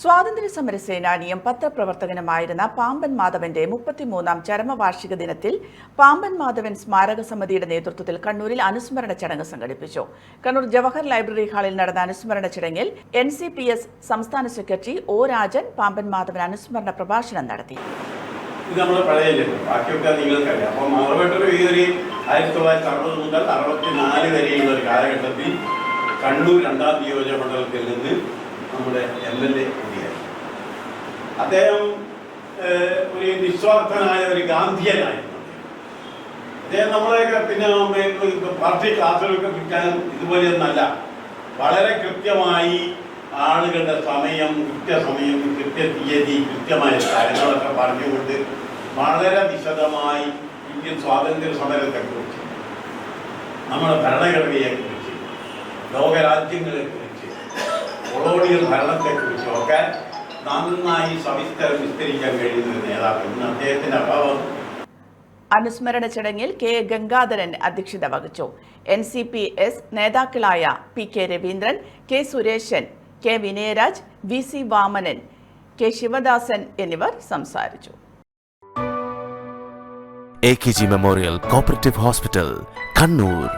സ്വാതന്ത്ര്യ സമര സേനാനിയും പത്രപ്രവർത്തകനുമായിരുന്ന പാമ്പൻ മാധവന്റെ മുപ്പത്തിമൂന്നാം ചരമവാർഷിക ദിനത്തിൽ പാമ്പൻ മാധവൻ സ്മാരക സമിതിയുടെ നേതൃത്വത്തിൽ കണ്ണൂരിൽ അനുസ്മരണ ചടങ്ങ് സംഘടിപ്പിച്ചു. കണ്ണൂർ ജവഹർ ലൈബ്രറി ഹാളിൽ നടന്ന അനുസ്മരണ ചടങ്ങിൽ എൻ സംസ്ഥാന സെക്രട്ടറി ഒ രാജൻ പാമ്പൻ മാധവൻ അനുസ്മരണ പ്രഭാഷണം നടത്തി. ഇത് നമ്മൾ ബാക്കിയൊക്കെ മുതൽ ഒരു കാലഘട്ടത്തിൽ കണ്ണൂർ രണ്ടാം നിയോജക മണ്ഡലത്തിൽ നിന്ന് നമ്മുടെ എം എൽ എ കൂടിയായി അദ്ദേഹം ഒരു നിസ്വാർത്ഥനായ ഒരു ഗാന്ധിയനായിരുന്നു അദ്ദേഹം. നമ്മളെയൊക്കെ പിന്നെ പാർട്ടി ക്ലാസ്സുകളൊക്കെ കിട്ടാൻ ഇതുപോലെയൊന്നല്ല വളരെ കൃത്യമായി ആളുകളുടെ സമയം കൃത്യസമയം കൃത്യ തീയതി കൃത്യമായ കാര്യങ്ങളൊക്കെ പറഞ്ഞുകൊണ്ട് വളരെ വിശദമായി ഇന്ത്യൻ സ്വാതന്ത്ര്യ സമരത്തെക്കുറിച്ച് നമ്മുടെ ഭരണഘടനയെക്കുറിച്ച് ലോകരാജ്യങ്ങളെക്കുറിച്ച് കൊളോണിയൽ ഭരണത്തെക്കുറിച്ച് ഒക്കെ നന്നായി സവിസ്തരം വിസ്തരിക്കാൻ കഴിയുന്ന ഒരു നേതാവ് ഇന്ന് അദ്ദേഹത്തിന്റെ അഭാവം. അനുസ്മരണ ചടങ്ങിൽ കെ ഗംഗാധരൻ അധ്യക്ഷത വഹിച്ചു. എൻ സി പി എസ് നേതാക്കളായ P K Raveendran K Suresan K Vinayaraj V C Vamanan K Sivadasan എന്നിവർ സംസാരിച്ചു. A K G memorial cooperative hospital Kannur.